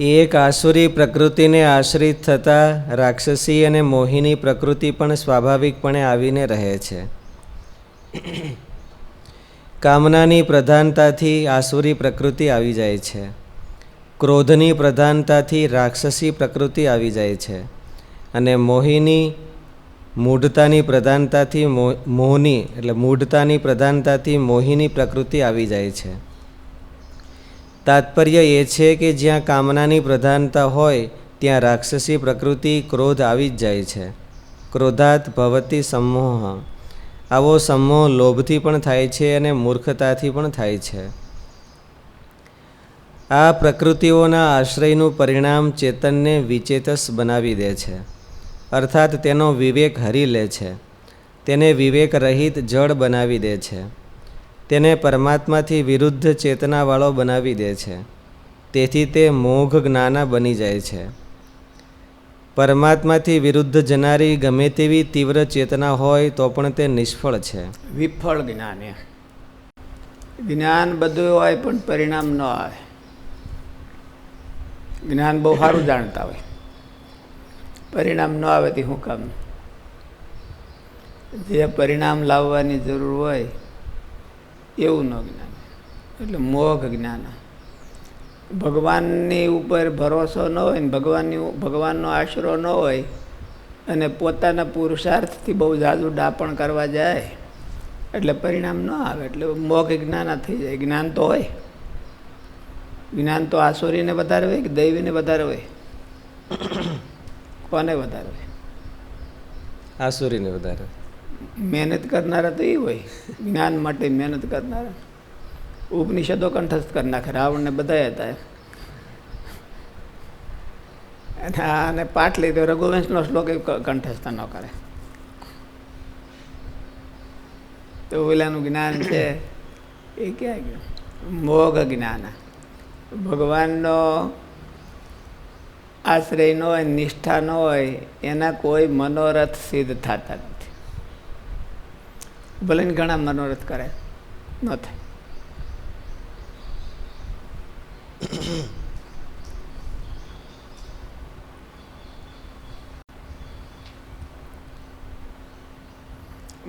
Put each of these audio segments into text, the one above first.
એક આસુરી પ્રકૃતિને આશ્રિત થતાં રાક્ષસી અને મોહિની પ્રકૃતિ પણ સ્વાભાવિકપણે આવીને રહે છે. કામનાની પ્રધાનતાથી આસુરી પ્રકૃતિ આવી જાય છે. ક્રોધની પ્રધાનતાથી રાક્ષસી પ્રકૃતિ આવી જાય છે અને મોહિની મૂઢતાની પ્રધાનતાથી મોહની, એટલે મૂઢતાની પ્રધાનતાથી મોહિની પ્રકૃતિ આવી જાય છે. તાત્પર્ય એ છે કે જ્યાં કામનાની પ્રધાનતા હોય, ત્યાં રાક્ષસી પ્રકૃતિ ક્રોધ આવી જ જાય છે. ક્રોધાત ભવતી સમોહ. આવો સમોહ લોભથી પણ થાય છે અને મૂર્ખતાથી પણ થાય છે. આ પ્રકૃતિઓના આશ્રયનું પરિણામ ચેતનને વિચેતસ બનાવી દે છે. અર્થાત તેનો વિવેક હરી લે છે. તેને વિવેક રહિત જળ બનાવી દે છે. તેને પરમાત્માથી વિરુદ્ધ ચેતનાવાળો બનાવી દે છે. તેથી તે મોઘ જ્ઞાના બની જાય છે. પરમાત્માથી વિરુદ્ધ જનારી ગમે તેવી તીવ્ર ચેતના હોય તો પણ તે નિષ્ફળ છે. વિફળ જ્ઞાન જ્ઞાન બધું હોય પણ પરિણામ ન આવે. જ્ઞાન બહુ સારું જાણતા હોય. પરિણામ ન આવે તે શું કામ જે પરિણામ લાવવાની જરૂર હોય એવું ન જ્ઞાન. એટલે મોઘ જ્ઞાન. ભગવાનની ઉપર ભરોસો ન હોય ને ભગવાનની ભગવાનનો આશરો ન હોય અને પોતાના પુરુષાર્થથી બહુ જાજુ ડાપણ કરવા જાય એટલે પરિણામ ન આવે. એટલે મોઘ જ્ઞાન થઈ જાય. જ્ઞાન તો હોય. જ્ઞાન તો આસુરીને વધારે હોય કે દૈવીને વધારે હોય કોને વધારે હોય આસુરીને વધારે. મહેનત કરનારા તો એ હોય. જ્ઞાન માટે મહેનત કરનારા. ઉપનિષદો કંઠસ્થ કરી નાખે. રાવણને બધા હતા. અને આને પાઠ લીધો રઘુવંશનો શ્લોક કંઠસ્થ ન કરે. તો ઓલાનું જ્ઞાન છે, એ ક્યાં ગયું? મોઘ જ્ઞાન. ભગવાનનો આશ્રય ન હોય, નિષ્ઠા ન હોય, એના કોઈ મનોરથ સિદ્ધ થતા નથી ભલે ઘણા મનોરથ કરે. ન થાય.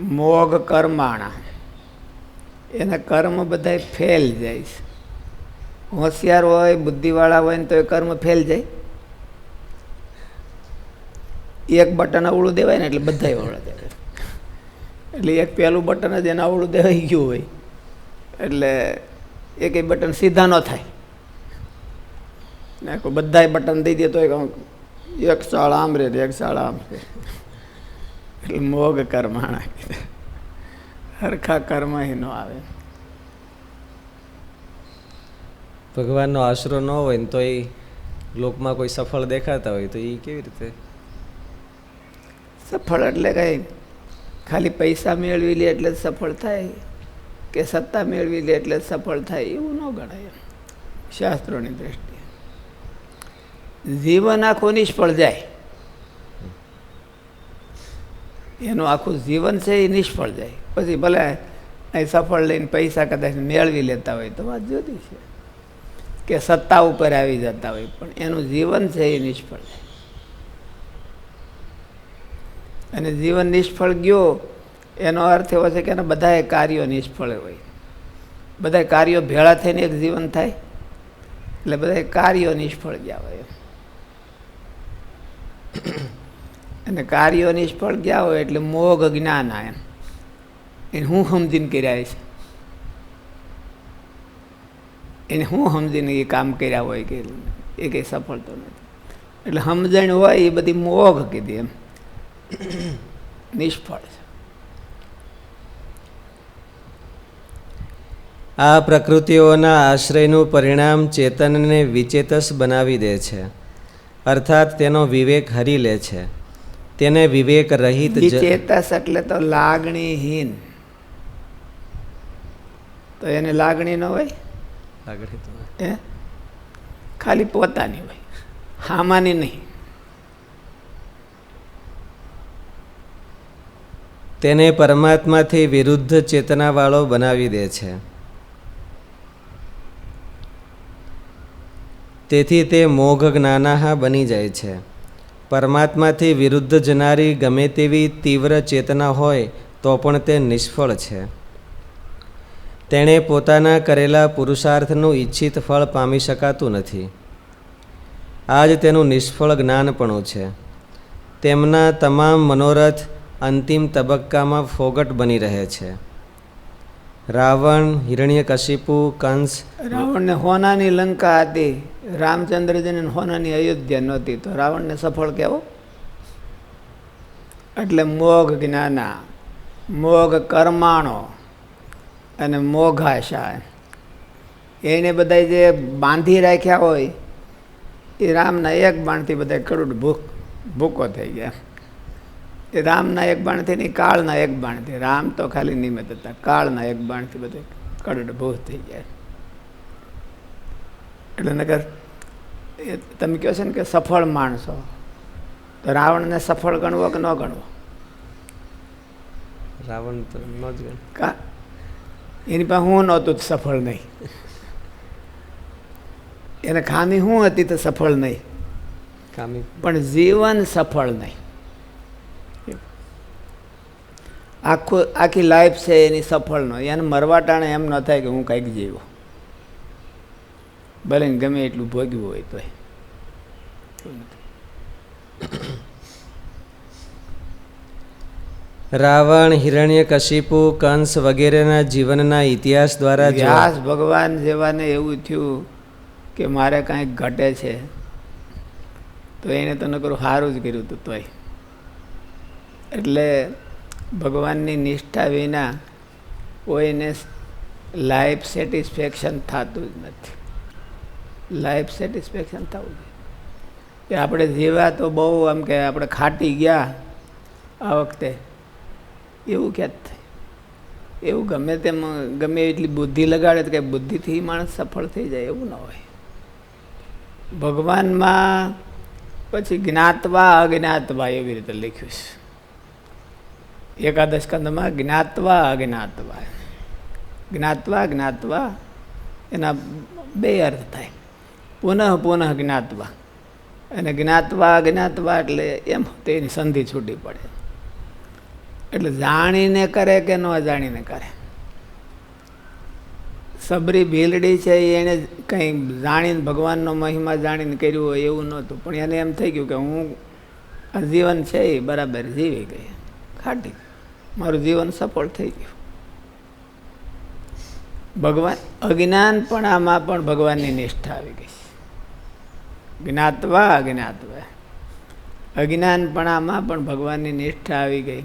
મોગ કર્માણા. એના કર્મ બધા ફેલ જાય છે. હોશિયાર હોય, બુદ્ધિવાળા હોય ને તો એ કર્મ ફેલ જાય. એક બટન અવળું દેવાય ને એટલે બધાય અવળા દેવાય. એટલે એક પહેલું બટન જ એને આવડું દેવાઈ ગયું હોય. એટલે એક બટન સીધા ન થાય. ને કોઈ બધાય બટન દઈ દે તો એક સાળ આમ રે એક સાળ આમ રે. એટલે મોગ કર્માણા કીધા. હરખા કર્મ ય ન આવે. ભગવાનનો આશરો ન હોય ને તો એ લોકમાં કોઈ સફળ દેખાતા હોય તો એ કેવી રીતે? સફળ એટલે કઈ ખાલી પૈસા મેળવી લે એટલે જ સફળ થાય કે સત્તા મેળવી લે એટલે જ સફળ થાય એવું ન ગણાય શાસ્ત્રોની દ્રષ્ટિએ. જીવન આખું નિષ્ફળ જાય. એનું આખું જીવન છે એ નિષ્ફળ જાય. પછી ભલે અહીં સફળ લઈને પૈસા કદાચ મેળવી લેતા હોય તો વાત જુદી છે. કે સત્તા ઉપર આવી જતા હોય પણ એનું જીવન છે એ નિષ્ફળ જાય. અને જીવન નિષ્ફળ ગયો, એનો અર્થ એવો છે કે એના બધાએ કાર્યો નિષ્ફળ હોય. બધા કાર્યો ભેળા થઈને એક જીવન થાય, એટલે બધા કાર્યો નિષ્ફળ ગયા હોય. અને કાર્યો નિષ્ફળ ગયા હોય એટલે મોઘ જ્ઞાન આ એમ. એને હું સમજીને કર્યા છે એને હું સમજીને એ કામ કર્યા હોય કે એ કંઈ સફળ તો નથી. એટલે સમજણ હોય એ બધી મોઘ કીધી એમ. નિષ્ફળ. છે આ પ્રકૃતિઓના આશ્રયનું પરિણામ ચેતનને વિચેતસ બનાવી દે છે. અર્થાત તેનો વિવેક હરી લે છે. તેને વિવેક રહિત ચેતસ એટલે તો લાગણીહીન. તો એને લાગણી ન હોય? લાગણી તો ખાલી પોતાની હોય. હામાની નહીં. તેને પરમાત્માથી વિરુદ્ધ ચેતનાવાળો બનાવી દે છે. તેથી તે મોઘ જ્ઞાનાહા બની જાય છે. પરમાત્માથી વિરુદ્ધ જનારી ગમે તેવી તીવ્ર ચેતના હોય તો પણ તે નિષ્ફળ છે. તેણે પોતાના કરેલા પુરુષાર્થનું ઈચ્છિત ફળ પામી શકાતું નથી. આ જ તેનું નિષ્ફળ જ્ઞાનપણું છે. તેમના તમામ મનોરથ અંતિમ તબક્કામાં ફોગટ બની રહે છે. રાવણ, હિરણ્યકશિપુ, કંસ રાવણને હોનાની લંકા હતી રામચંદ્રજીને હોનાની અયોધ્યા નહોતી. તો રાવણને સફળ કેવો? એટલે મોઘ જ્ઞાના, મોઘ કર્માણો અને મોઘાશા એને બધા જે બાંધી રાખ્યા હોય, એ રામના એક બાણથી બધા કરોડ ભૂખ ભૂકો થઈ ગયા. એ રામના એક બાણથી નહીં કાળના એક બાણથી. રામ તો ખાલી નિમિત્ત હતા. કાળના એક બાણથી બધે કડડભો થઈ જાય એટલે નગર એ તમે કહો છો ને કે સફળ માણસો. તો રાવણને સફળ ગણવો કે ન ગણવો? રાવણ તો ન જ કા? એની પાસે હું નહોતું તો સફળ નહીં. એને ખામી શું હતી તો સફળ નહીં. ખામી? પણ જીવન સફળ નહીં. આખું આખી લાઈફ છે એની સફળ ન એને મરવા ટાણે એમ ન થાય કે હું કંઈક જીવો. ભલે ગમે એટલું ભોગવું હોય તોય. રાવણ હિરણ્યકશિપુ કંસ વગેરેના જીવનના ઇતિહાસ દ્વારા વ્યાસ ભગવાન જેવાને એવું થયું કે મારે કાંઈક ઘટે છે તો એને તો નકરું સારું જ કર્યું હતું તોય. એટલે ભગવાનની નિષ્ઠા વિના કોઈને લાઈફ સેટિસ્ફેક્શન થતું જ નથી. લાઈફ સેટિસ્ફેક્શન થવું જોઈએ. કે આપણે જીવા તો બહુ આમ કે આપણે ખાટી ગયા આ વખતે, એવું ક્યાં થાય? એવું ગમે તેમ, ગમે એટલી બુદ્ધિ લગાડે તો કે બુદ્ધિથી માણસ સફળ થઈ જાય એવું ન હોય. ભગવાનમાં પછી જ્ઞાતવા અજ્ઞાતવા એવી રીતે લખ્યું છે. એકાદશ કંદમાં જ્ઞાતવા, અજ્ઞાતવા. જ્ઞાતવા જ્ઞાતવા એના બે અર્થ થાય. પુનઃ પુનઃ જ્ઞાતવા. અને જ્ઞાતવા, અજ્ઞાતવા એટલે એમ તેની સંધિ છૂટી પડે. એટલે જાણીને કરે કે ન જાણીને કરે. સબરી ભીલડી છે એણે કંઈ જાણીને ભગવાનનો મહિમા જાણીને કર્યું હોય એવું નહોતું. પણ એને એમ થઈ ગયું કે હું, આ જીવન છે એ બરાબર જીવી ગઈ. ખાટી. મારું જીવન સફળ થઈ ગયું. ભગવાન અજ્ઞાનપણામાં પણ ભગવાનની નિષ્ઠા આવી ગઈ. જ્ઞાતવા, અજ્ઞાતવા. અજ્ઞાનપણામાં પણ ભગવાનની નિષ્ઠા આવી ગઈ.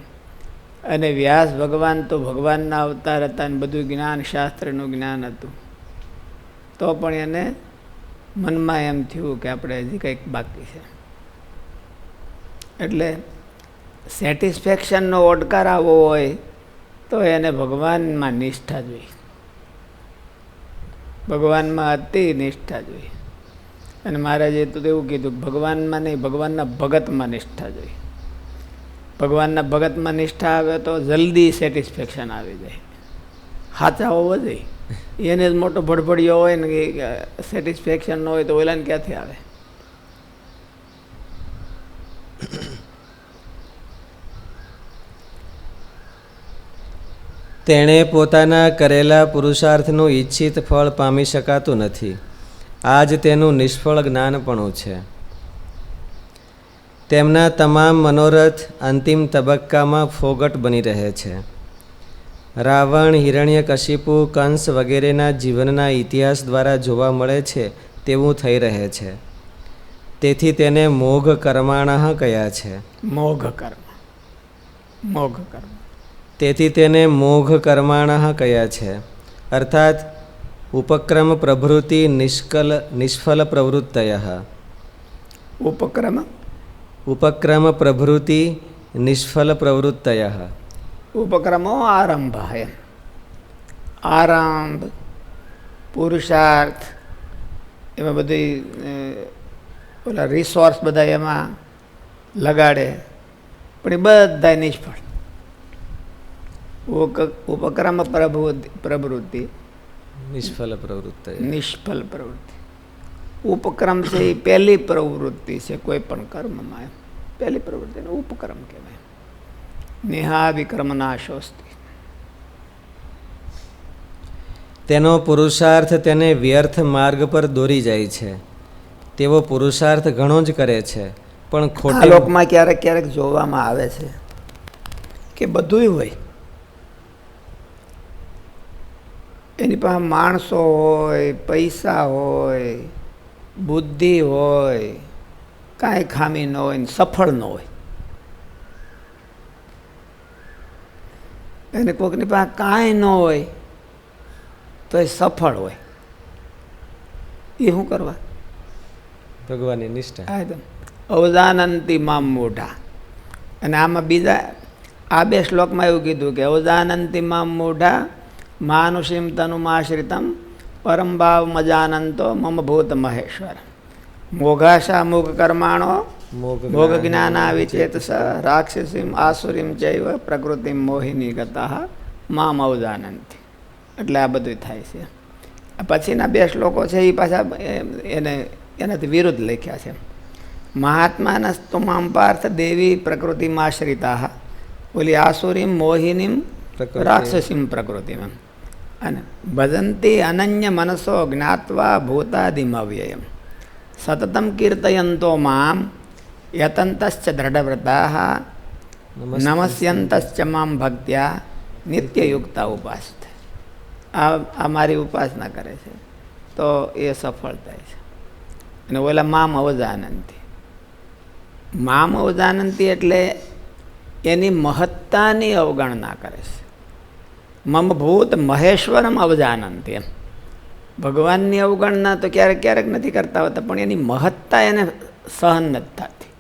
અને વ્યાસ ભગવાન તો ભગવાનના અવતાર હતા અને બધું જ્ઞાન, શાસ્ત્રનું જ્ઞાન હતું. તો પણ એને મનમાં એમ થયું કે આપણે હજી કંઈક બાકી છે. એટલે સેટિસ્ફેક્શનનો ઓડકાર આવવો હોય તો એને ભગવાનમાં નિષ્ઠા જોઈએ. ભગવાનમાં અતિ નિષ્ઠા જોઈએ. અને મહારાજે તો એવું કીધું, ભગવાનમાં નહીં, ભગવાનના ભગતમાં નિષ્ઠા જોઈએ. ભગવાનના ભગતમાં નિષ્ઠા આવે તો જલ્દી સેટિસ્ફેક્શન આવી જાય. સાચા હોવો જોઈએ. એને જ મોટો ભડભડિયો હોય ને કે સેટિસ્ફેક્શન ન હોય તો ઓલાને ક્યાંથી આવે? તેણે પોતાના કરેલા પુરુષાર્થનું ઈચ્છિત ફળ પામી શકાતું નથી. આ જ તેનું નિષ્ફળ જ્ઞાનપણું છે. તેમના તમામ મનોરથ અંતિમ તબક્કામાં ફોગટ બની રહે છે. રાવણ હિરણ્યકશિપુ કંસ વગેરેના જીવનના ઇતિહાસ દ્વારા જોવા મળે છે તેવું થઈ રહે છે. તેથી તેને મોઘ કર્માણઃ કયા છે. મોઘ કર્મ. મોઘ કર્મ. તેથી તેને મોઘ કર્માણ કયા છે. અર્થાત ઉપક્રમ પ્રભૃતિ નિષ્કલ નિષ્ફલ પ્રવૃત્તય. ઉપક્રમ? ઉપક્રમ પ્રભૃતિ નિષ્ફલ પ્રવૃત્તય. ઉપક્રમો આરંભ એમ આરંભ પુરુષાર્થ એમાં બધી ઓલા રિસોર્સ બધા એમાં લગાડે. પણ એ બધા નિષ્ફળ. ઉક- ઉપક્રમ પ્રભુ પ્રવૃત્તિ નિષ્ફલ પ્રવૃત્તય નિષ્ફળ પ્રવૃત્તિ ઉપક્રમ છે એ પહેલી પ્રવૃત્તિ છે કોઈ પણ કર્મમાં એમ પહેલી પ્રવૃત્તિને ઉપક્રમ કહેવાય નેહા વિક્રમ નાશોસ્તિ તેનો પુરુષાર્થ તેને વ્યર્થ માર્ગ પર દોરી જાય છે તેવો પુરુષાર્થ ઘણો જ કરે છે પણ ખોટા લોકમાં ક્યારેક ક્યારેક જોવામાં આવે છે કે બધુંય હોય એની પાસે માણસો હોય પૈસા હોય બુદ્ધિ હોય કાંઈ ખામી ન હોય ને સફળ ન હોય. એને કોઈકની પાસે કાંઈ ન હોય તો એ સફળ હોય. એ શું કરવા? ભગવાનની નિષ્ઠા. એકદમ અવદાનંતી મામ મોઢા. અને આમાં બીજા આ બે શ્લોકમાં એવું કીધું કે અવદાનંતી મામ મોઢા માનુષીમ તનુમાશ્રિતમ પરમ ભાવ મજાનંતો મમ ભૂત મહેશ્વર મોઘાશા મુગ કર્માણો મોગ ભોગ જ્ઞાના વિચેતસ રાક્ષસીમ આસુરીમ ચૈવ પ્રકૃતિ મોહિની ગતા મા મૌજાનંતી એટલે આ બધું થાય છે. પછીના બે શ્લોકો છે એ પાછા એને એનાથી વિરુદ્ધ લખ્યા છે. મહાત્માનસ્તુ મામ પાર્થ દેવી પ્રકૃતિમાં આશ્રિતા ઓલી આસુરીમ મોહિનીમ. રાક્ષસીમ પ્રકૃતિમ. અને ભજંતી અનન્ય મનસો જ્ઞાત્વા ભૂતાદિમવ્યય સતતમ કીર્તયંતો મામ યતંતશ્ચ દ્રઢવ્રતા નમસ્યંતશ્ચ મામ ભક્ત્યા નિત્યયુક્તા ઉપાસ્થ આ આ મારી ઉપાસના કરે છે તો એ સફળ થાય છે અને ઓલા મામ અવજાનંતી મામ અવજાનંતી એટલે એની મહત્તાની અવગણના કરે છે મમ ભૂત મહેશ્વરમ અવજાનંતી. એમ ભગવાનની અવગણના તો ક્યારેક ક્યારેક નથી કરતા હોતા, પણ એની મહત્તા એને સહન નથી થતી.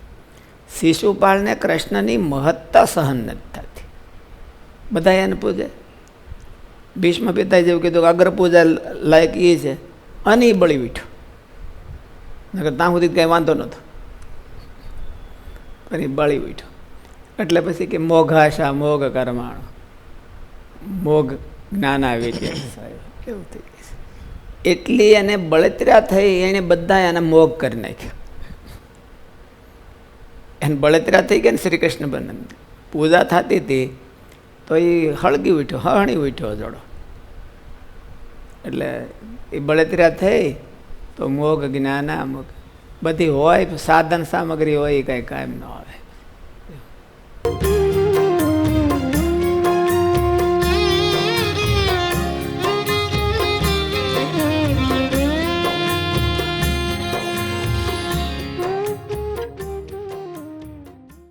શિશુપાળને કૃષ્ણની મહત્તા સહન નથી થતી. બધા એને પૂજે. ભીષ્મ પિતાએ જેવું કીધું કે અગ્ર પૂજા લાયક એ છે, અને એ બળી નકર ત્યાં સુધી કંઈ વાંધો નહોતો. પણ એ બળી વીઠો. એટલે પછી કે મોઘાશા, મોઘ કરમાણો. મોગ જ્ઞાના સાહેબ એવું થઈ ગયું એટલી એને બળતરા થઈ એણે બધા એને મોગ કરી નાખ્યો. એને બળતરા થઈ ગયા ને શ્રી કૃષ્ણ બનન પૂજા થતી હતી તો એ હળગી ઉઠ્યો હણી ઉઠ્યો જોડો. એટલે એ બળતરા થઈ તો મોગ જ્ઞાન અમુક બધી હોય સાધન સામગ્રી હોય એ કાંઈ કાયમ ન આવે.